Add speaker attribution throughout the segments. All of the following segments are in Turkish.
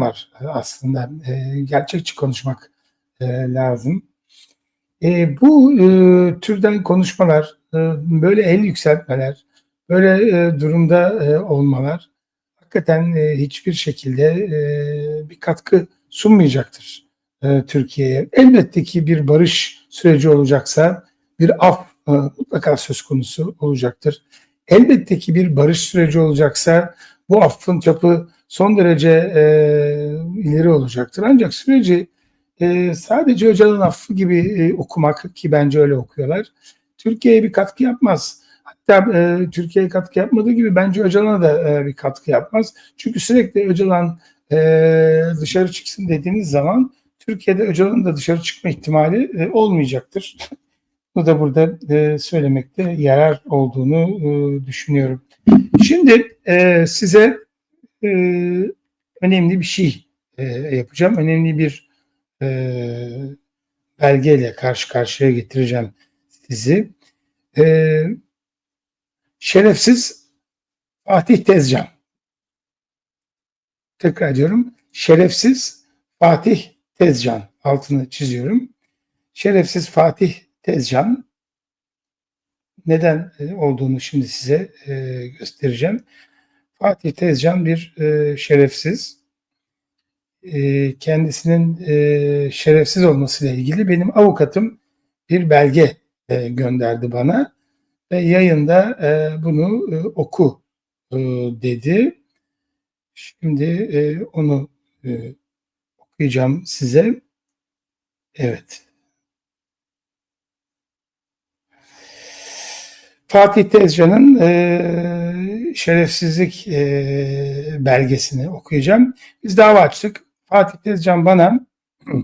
Speaker 1: var aslında. E, gerçekçi konuşmak e, lazım. E, bu e, türden konuşmalar, e, böyle el yükseltmeler, böyle e, durumda e, olmalar hakikaten e, hiçbir şekilde e, bir katkı sunmayacaktır e, Türkiye'ye. Elbette ki bir barış süreci olacaksa bir af e, mutlaka söz konusu olacaktır. Elbette ki bir barış süreci olacaksa bu affın çapı son derece e, ileri olacaktır. Ancak süreci e, sadece Öcalan affı gibi e, okumak ki bence öyle okuyorlar. Türkiye'ye bir katkı yapmaz. Hatta e, Türkiye'ye katkı yapmadığı gibi bence Öcalan'a da e, bir katkı yapmaz. Çünkü sürekli Öcalan e, dışarı çıksın dediğiniz zaman Türkiye'de Öcalan'ın da dışarı çıkma ihtimali e, olmayacaktır. Bunu da burada e, söylemekte yarar olduğunu e, düşünüyorum. Şimdi e, size e, önemli bir şey e, yapacağım. Önemli bir e, belgeyle karşı karşıya getireceğim sizi. E, şerefsiz Fatih Tezcan. Tekrar diyorum. Şerefsiz Fatih Tezcan. Altını çiziyorum. Şerefsiz Fatih Tezcan. Neden e, olduğunu şimdi size e, göstereceğim. Fatih Tezcan bir e, şerefsiz. Kendisinin şerefsiz olmasıyla ilgili benim avukatım bir belge gönderdi bana ve yayında bunu oku dedi. Şimdi onu okuyacağım size. Evet. Fatih Tezcan'ın e, şerefsizlik e, belgesini okuyacağım. Biz dava açtık. Fatih Tezcan bana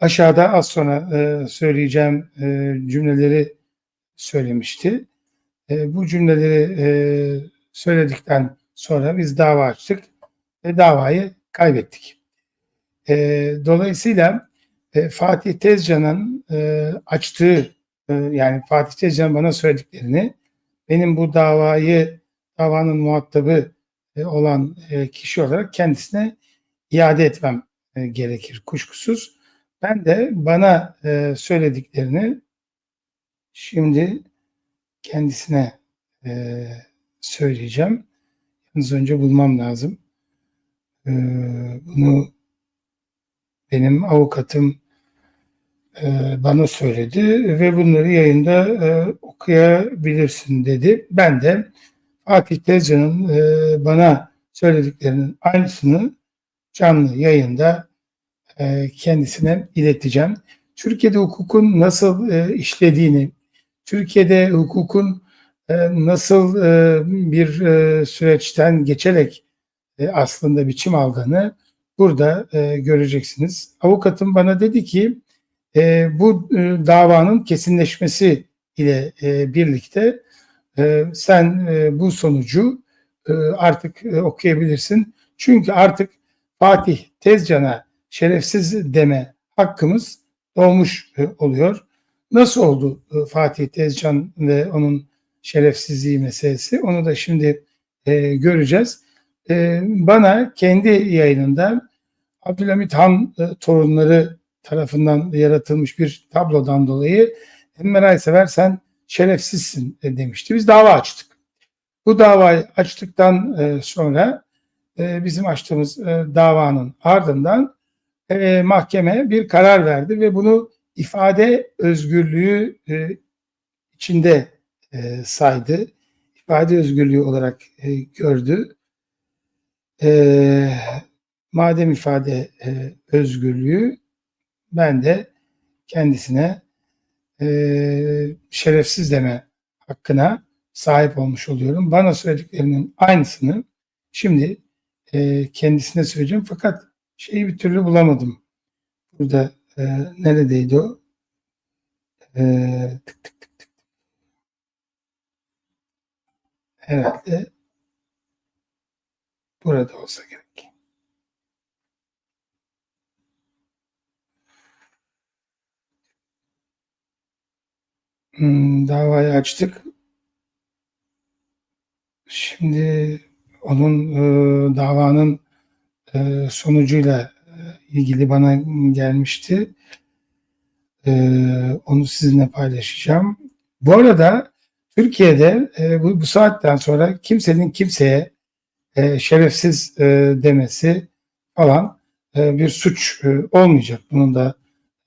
Speaker 1: aşağıda az sonra e, söyleyeceğim e, cümleleri söylemişti. E, bu cümleleri e, söyledikten sonra biz dava açtık ve davayı kaybettik. E, dolayısıyla e, Fatih Tezcan'ın e, açtığı e, yani Fatih Tezcan bana söylediklerini benim bu davayı davanın muhatabı e, olan e, kişi olarak kendisine iade etmem e, gerekir kuşkusuz. Ben de bana söylediklerini şimdi kendisine söyleyeceğim. Yalnız önce bulmam lazım. Bunu benim avukatım bana söyledi ve bunları yayında okuyabilirsin dedi. Ben de Fatih Tezcan'ın e, bana söylediklerinin aynısını canlı yayında kendisine ileteceğim. Türkiye'de hukukun nasıl işlediğini, Türkiye'de hukukun nasıl bir süreçten geçerek aslında biçim aldığını burada göreceksiniz. Avukatım bana dedi ki e, bu e, davanın kesinleşmesi ile e, birlikte e, sen e, bu sonucu e, artık e, okuyabilirsin. Çünkü artık Fatih Tezcan'a şerefsiz deme hakkımız doğmuş e, oluyor. Nasıl oldu e, Fatih Tezcan ve onun şerefsizliği meselesi? Onu da şimdi e, göreceğiz. E, bana kendi yayınında Abdülhamit Han e, torunları tarafından yaratılmış bir tablodan dolayı Emre sever sen şerefsizsin e, demişti. Biz dava açtık. Bu davayı açtıktan e, sonra e, bizim açtığımız davanın ardından mahkeme bir karar verdi ve bunu ifade özgürlüğü içinde saydı. İfade özgürlüğü olarak gördü. Madem ifade özgürlüğü ben de kendisine e, şerefsiz deme hakkına sahip olmuş oluyorum. Bana söylediklerinin aynısını şimdi e, kendisine söyleyeceğim. Fakat şeyi bir türlü bulamadım. Burada e, neredeydi o? E, tık tık tık tık. Herhalde burada olsa gerek. Hmm, davayı açtık. Şimdi onun e, davanın e, sonucuyla e, ilgili bana gelmişti. E, onu sizinle paylaşacağım. Bu arada Türkiye'de e, bu, bu saatten sonra kimsenin kimseye e, şerefsiz e, demesi falan e, bir suç e, olmayacak. Bunun da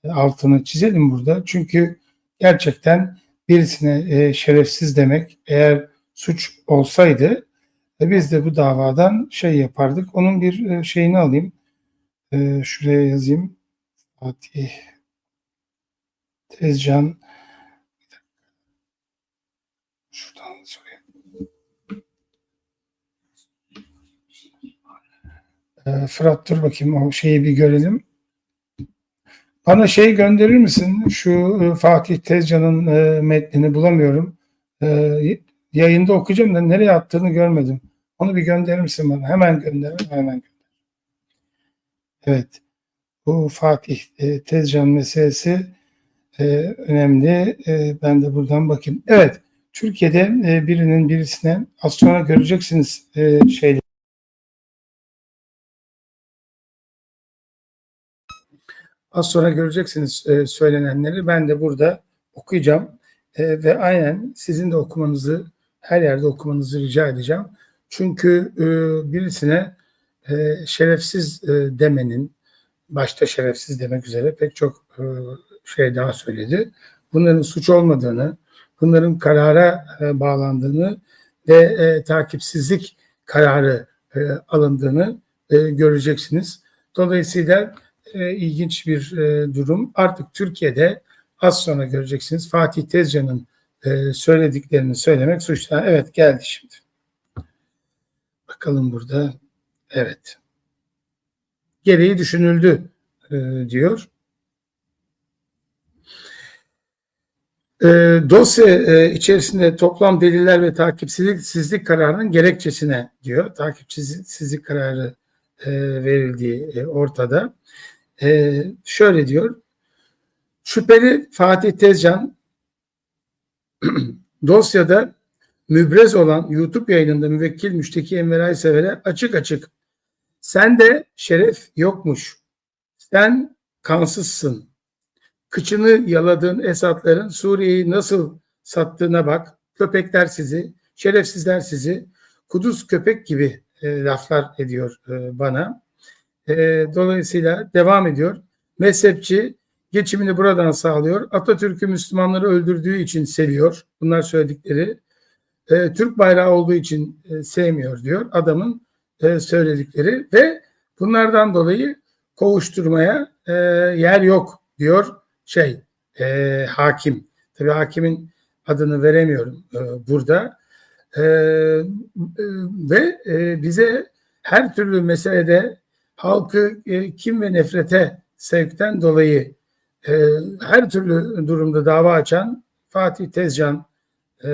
Speaker 1: altını çizelim burada. Çünkü gerçekten birisine e, şerefsiz demek eğer suç olsaydı e, biz de bu davadan şey yapardık. Onun bir e, şeyini alayım. E, şuraya yazayım. Fatih Tezcan şuradan şuraya. E, Fırat dur bakayım o şeyi bir görelim. Bana şey gönderir misin? Şu e, Fatih Tezcan'ın e, metnini bulamıyorum. E, yayında okuyacağım da nereye attığını görmedim. Onu bir gönderir misin bana? Hemen gönder. Hemen gönder. Evet. Bu Fatih Tezcan meselesi önemli. Ben de buradan bakayım. Evet. Türkiye'de birinin birisine az sonra göreceksiniz e, şeyleri. Az sonra göreceksiniz e, söylenenleri. Ben de burada okuyacağım e, ve aynen sizin de okumanızı her yerde okumanızı rica edeceğim. Çünkü e, birisine e, şerefsiz e, demenin başta şerefsiz demek üzere pek çok e, şey daha söyledi. Bunların suç olmadığını, bunların karara e, bağlandığını ve e, takipsizlik kararı e, alındığını e, göreceksiniz. Dolayısıyla e, ilginç bir e, durum. Artık Türkiye'de az sonra göreceksiniz Fatih Tezcan'ın e, söylediklerini söylemek suçta. Evet geldi şimdi. Bakalım burada. Evet. Gereği düşünüldü e, diyor. E, dosya e, içerisinde toplam deliller ve takipsizlik kararının gerekçesine diyor. Takipsizlik kararı e, verildiği e, ortada. E, şöyle diyor. Şüpheli Fatih Tezcan dosyada mübrez olan YouTube yayınında müvekkil müşteki Enver Aysever'e açık açık sen şeref yokmuş. Sen kansızsın. Kıçını yaladığın Esatların Suriye'yi nasıl sattığına bak. Köpekler sizi, şerefsizler sizi, kuduz köpek gibi e, laflar ediyor e, bana. E, dolayısıyla devam ediyor. Mezhepçi geçimini buradan sağlıyor. Atatürk'ü Müslümanları öldürdüğü için seviyor. Bunlar söyledikleri. E, Türk bayrağı olduğu için e, sevmiyor diyor adamın e, söyledikleri ve bunlardan dolayı kovuşturmaya e, yer yok diyor şey e, hakim. Tabii hakimin adını veremiyorum e, burada. E, e, ve e, bize her türlü meselede halkı e, kim ve nefrete sevkten dolayı e, her türlü durumda dava açan Fatih Tezcan e,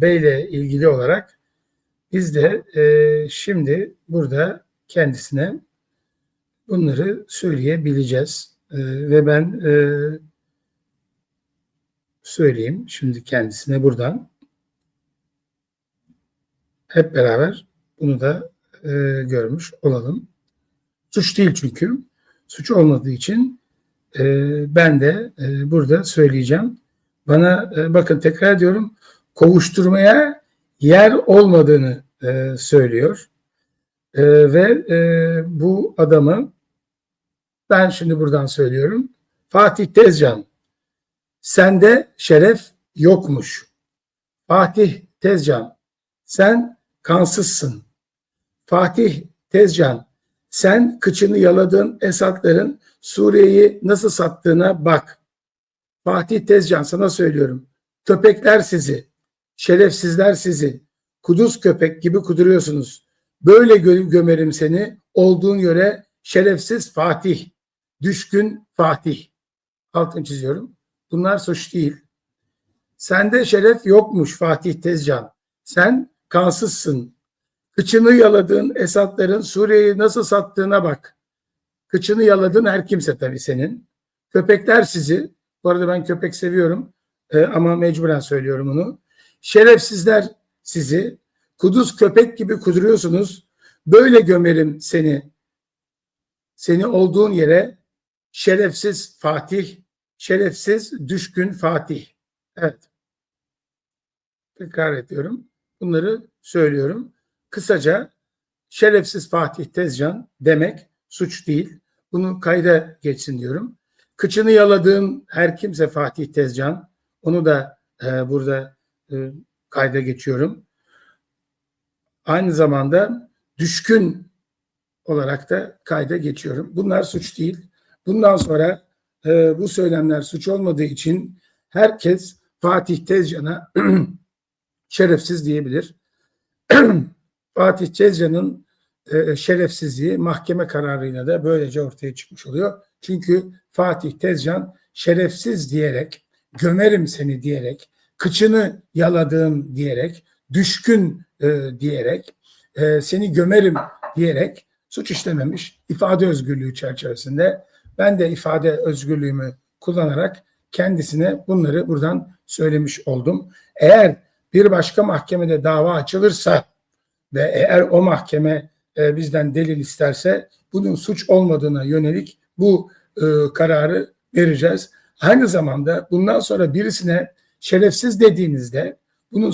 Speaker 1: Bey'le ilgili olarak biz de e, şimdi burada kendisine bunları söyleyebileceğiz. E, ve ben e, söyleyeyim şimdi kendisine buradan. Hep beraber bunu da e, görmüş olalım. Suç değil çünkü. Suç olmadığı için e, ben de e, burada söyleyeceğim. Bana e, bakın tekrar diyorum kovuşturmaya yer olmadığını e, söylüyor. E, ve e, bu adamı ben şimdi buradan söylüyorum. Fatih Tezcan sende şeref yokmuş. Fatih Tezcan sen kansızsın. Fatih Tezcan sen kıçını yaladığın Esadların Suriye'yi nasıl sattığına bak. Fatih Tezcan sana söylüyorum. Köpekler sizi, şerefsizler sizi, kuduz köpek gibi kuduruyorsunuz. Böyle gö- gömerim seni, olduğun yere şerefsiz Fatih, düşkün Fatih. Altını çiziyorum. Bunlar suç değil. Sende şeref yokmuş Fatih Tezcan. Sen kansızsın. Kıçını yaladığın Esadların Suriye'yi nasıl sattığına bak. Kıçını yaladığın her kimse tabii senin. Köpekler sizi, bu arada ben köpek seviyorum e, ama mecburen söylüyorum onu. Şerefsizler sizi, kuduz köpek gibi kuduruyorsunuz. Böyle gömerim seni seni olduğun yere şerefsiz Fatih, şerefsiz düşkün Fatih. Evet. Tekrar ediyorum. Bunları söylüyorum. Kısaca şerefsiz Fatih Tezcan demek suç değil. Bunu kayda geçsin diyorum. Kıçını yaladığın her kimse Fatih Tezcan. Onu da e, burada e, kayda geçiyorum. Aynı zamanda düşkün olarak da kayda geçiyorum. Bunlar suç değil. Bundan sonra e, bu söylemler suç olmadığı için herkes Fatih Tezcan'a şerefsiz diyebilir. Fatih Tezcan'ın e, şerefsizliği mahkeme kararıyla da böylece ortaya çıkmış oluyor. Çünkü Fatih Tezcan şerefsiz diyerek, gömerim seni diyerek, kıçını yaladığım diyerek, düşkün e, diyerek, e, seni gömerim diyerek suç işlememiş ifade özgürlüğü çerçevesinde ben de ifade özgürlüğümü kullanarak kendisine bunları buradan söylemiş oldum. Eğer bir başka mahkemede dava açılırsa ve eğer o mahkeme e, bizden delil isterse bunun suç olmadığına yönelik bu e, kararı vereceğiz. Aynı zamanda bundan sonra birisine şerefsiz dediğinizde